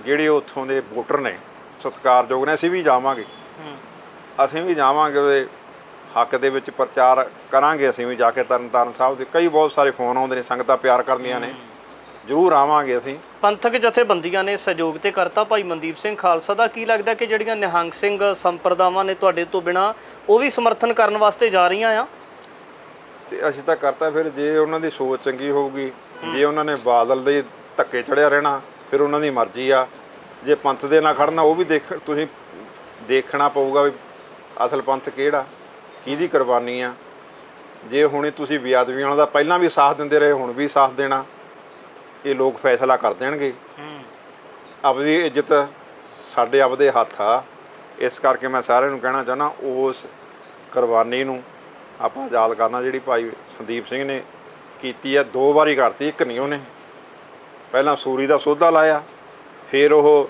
ਜਿਹੜੇ ਉੱਥੋਂ ਦੇ ਵੋਟਰ ਨੇ ਸਤਿਕਾਰਯੋਗ ਨੇ ਅਸੀਂ ਵੀ ਜਾਵਾਂਗੇ। ਅਸੀਂ ਵੀ ਜਾਵਾਂਗੇ ਉਹਦੇ ਹੱਕ ਦੇ ਵਿੱਚ ਪ੍ਰਚਾਰ ਕਰਾਂਗੇ ਅਸੀਂ ਵੀ ਜਾ ਕੇ ਤਰਨਤਾਰਨ ਸਾਹਿਬ ਦੇ। ਕਈ ਬਹੁਤ ਸਾਰੇ ਫੋਨ ਆਉਂਦੇ ਨੇ ਸੰਗਤਾਂ ਪਿਆਰ ਕਰਦੀਆਂ ਨੇ। ਜ਼ਰੂਰ ਆਵਾਂਗੇ ਅਸੀਂ। ਪੰਥਕ ਜਥੇਬੰਦੀਆਂ ਨੇ ਸਹਿਯੋਗ ਤੇ ਕਰਤਾ। ਭਾਈ ਮਨਦੀਪ ਸਿੰਘ ਖਾਲਸਾ ਦਾ ਕੀ ਲੱਗਦਾ ਕਿ ਜਿਹੜੀਆਂ ਨਿਹੰਗ ਸਿੰਘ ਸੰਪਰਦਾਵਾਂ ਨੇ ਤੁਹਾਡੇ ਤੋਂ ਬਿਨਾ ਉਹ ਵੀ ਸਮਰਥਨ ਕਰਨ ਵਾਸਤੇ ਜਾ ਰਹੀਆਂ ਆ? ਤੇ ਅਸੀਂ ਤਾਂ ਕਰਤਾ ਫਿਰ ਜੇ ਉਹਨਾਂ ਦੀ ਸੋਚ ਚੰਗੀ ਹੋਊਗੀ ਜੇ ਉਹਨਾਂ ਨੇ ਬਾਦਲ ਦੇ ਧੱਕੇ ਚੜਿਆ ਰਹਿਣਾ ਫਿਰ ਉਹਨਾਂ ਦੀ ਮਰਜ਼ੀ ਆ। ਜੇ ਪੰਥ ਦੇ ਨਾਲ ਖੜਨਾ, ਉਹ ਵੀ ਦੇਖ, ਤੁਸੀਂ ਦੇਖਣਾ ਪਊਗਾ ਵੀ ਅਸਲ ਪੰਥ ਕਿਹੜਾ, ਕਿਹਦੀ ਕੁਰਬਾਨੀ ਆ। ਜੇ ਹੁਣੇ ਤੁਸੀਂ ਬੇਅਦਬੀ ਵਾਲਾ ਦਾ ਪਹਿਲਾਂ ਵੀ ਸਾਥ ਦਿੰਦੇ ਰਹੇ, ਹੁਣ ਵੀ ਸਾਥ ਦੇਣਾ, ਇਹ ਲੋਕ ਫੈਸਲਾ ਕਰ ਦੇਣਗੇ। ਆਪਦੀ ਇੱਜ਼ਤ ਸਾਡੇ ਆਪਦੇ ਹੱਥ ਆ। ਇਸ ਕਰਕੇ ਮੈਂ ਸਾਰਿਆਂ ਨੂੰ ਕਹਿਣਾ ਚਾਹਨਾ ਉਸ ਕੁਰਬਾਨੀ ਨੂੰ ਆਪਾਂ ਯਾਦ ਕਰਨਾ, ਜਿਹੜੀ ਭਾਈ ਸੰਦੀਪ ਸਿੰਘ ਨੇ ਕੀਤੀ ਆ, ਦੋ ਵਾਰੀ ਕਰਤੀ, ਇੱਕ ਨਹੀਂ ਉਹਨੇ। ਪਹਿਲਾਂ ਸੂਰੀ ਦਾ ਸੋਧਾ ਲਾਇਆ ਫਿਰ ਉਹ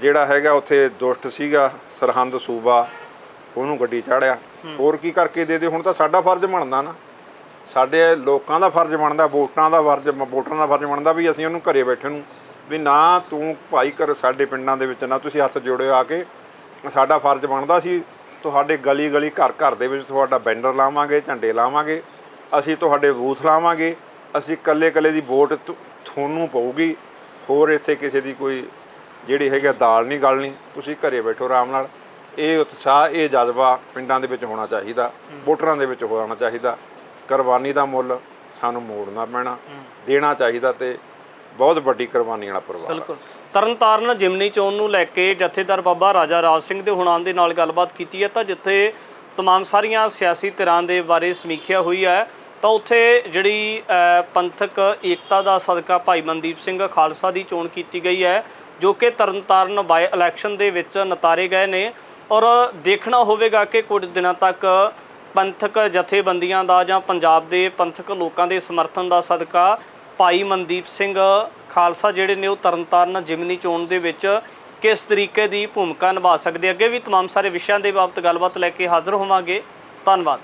ਜਿਹੜਾ ਹੈਗਾ ਉੱਥੇ ਦੁਸ਼ਟ ਸੀਗਾ ਸਰਹੰਦ ਸੂਬਾ ਉਹਨੂੰ ਗੱਡੀ ਚਾੜਿਆ। ਹੋਰ ਕੀ ਕਰਕੇ ਦੇ ਦੇ ਹੁਣ ਤਾਂ ਸਾਡਾ ਫਰਜ਼ ਬਣਦਾ ਨਾ। ਸਾਡੇ ਲੋਕਾਂ ਦਾ ਫਰਜ਼ ਬਣਦਾ ਵੋਟਾਂ ਦਾ ਫਰਜ਼ ਵੋਟਰਾਂ ਦਾ ਫਰਜ਼ ਬਣਦਾ ਵੀ ਅਸੀਂ ਉਹਨੂੰ ਘਰੇ ਬੈਠੇ ਨੂੰ ਵੀ ਨਾ ਤੂੰ ਭਾਈ ਕਰ ਸਾਡੇ ਪਿੰਡਾਂ ਦੇ ਵਿੱਚ ਨਾ ਤੁਸੀਂ ਹੱਥ ਜੋੜਿਓ ਆ ਕੇ ਸਾਡਾ ਫਰਜ਼ ਬਣਦਾ ਸੀ ਤੁਹਾਡੇ ਗਲੀ ਗਲੀ ਘਰ ਘਰ ਦੇ ਵਿੱਚ ਤੁਹਾਡਾ ਬੈਨਰ ਲਾਵਾਂਗੇ ਝੰਡੇ ਲਾਵਾਂਗੇ ਅਸੀਂ ਤੁਹਾਡੇ ਬੂਥ ਲਾਵਾਂਗੇ ਅਸੀਂ ਕੱਲੇ ਕੱਲੇ ਦੀ ਵੋਟ ਤੁਹਾਨੂੰ ਪਊਗੀ। ਹੋਰ ਇੱਥੇ ਕਿਸੇ ਦੀ ਕੋਈ ਜਿਹੜੀ ਹੈਗਾ ਦਾਲ ਨਹੀਂ ਗਲਣੀ ਤੁਸੀਂ ਘਰੇ ਬੈਠੋ ਆਰਾਮ ਨਾਲ ਇਹ ਉਤਸ਼ਾਹ ਇਹ ਜਜ਼ਬਾ ਪਿੰਡਾਂ ਦੇ ਵਿੱਚ ਹੋਣਾ ਚਾਹੀਦਾ ਵੋਟਰਾਂ ਦੇ ਵਿੱਚ ਹੋਣਾ ਚਾਹੀਦਾ ਕੁਰਬਾਨੀ ਦਾ ਮੁੱਲ ਸਾਨੂੰ ਮੋੜਨਾ ਪੈਣਾ ਦੇਣਾ ਚਾਹੀਦਾ ਤੇ ਬਹੁਤ ਵੱਡੀ ਕੁਰਬਾਨੀ ਵਾਲਾ ਪਰਿਵਾਰ ਆ। ਬਿਲਕੁਲ ਤਰਨਤਾਰਨ ਜਿਮਨੀ ਚੋਣ ਨੂੰ ਲੈ ਕੇ ਜਥੇਦਾਰ ਬਾਬਾ ਰਾਜਾ ਰਾਜ ਸਿੰਘ ਦੇ ਹੁਣਾਂ ਦੇ ਨਾਲ ਗੱਲਬਾਤ ਕੀਤੀ ਹੈ ਤਾਂ ਜਿੱਥੇ तमाम ਸਾਰੀਆਂ ਸਿਆਸੀ ਧਿਰਾਂ ਦੇ ਬਾਰੇ ਸਮੀਖਿਆ ਹੋਈ ਹੈ ਤਾਂ ਉੱਥੇ ਜਿਹੜੀ ਅ, ਪੰਥਕ ਏਕਤਾ ਦਾ ਸਦਕਾ ਭਾਈ ਮਨਦੀਪ ਸਿੰਘ ਖਾਲਸਾ ਦੀ ਚੋਣ ਕੀਤੀ ਗਈ ਹੈ ਜੋ ਕਿ ਤਰਨਤਾਰਨ ਬਾਈ ਇਲੈਕਸ਼ਨ ਦੇ ਵਿੱਚ ਨਤਾਰੇ ਗਏ ਨੇ ਔਰ ਦੇਖਣਾ ਹੋਵੇਗਾ ਕਿ ਕੁਝ ਦਿਨਾਂ ਤੱਕ ਪੰਥਕ ਜਥੇਬੰਦੀਆਂ ਦਾ ਜਾਂ ਪੰਜਾਬ ਦੇ ਪੰਥਕ ਲੋਕਾਂ ਦੇ ਸਮਰਥਨ ਦਾ ਸਦਕਾ ਭਾਈ ਮਨਦੀਪ ਸਿੰਘ ਖਾਲਸਾ ਜਿਹੜੇ ਨੇ ਉਹ ਤਰਨਤਾਰਨ ਜਿਮਨੀ ਚੋਣ ਦੇ ਵਿੱਚ ਕਿਸ ਤਰੀਕੇ ਦੀ ਭੂਮਿਕਾ ਨਿਭਾ ਸਕਦੇ ਅੱਗੇ ਵੀ तमाम ਸਾਰੇ ਵਿਸ਼ਿਆਂ ਦੇ ਬਾਬਤ ਗੱਲਬਾਤ ਲੈ ਕੇ ਹਾਜ਼ਰ ਹੋਵਾਂਗੇ ਧੰਨਵਾਦ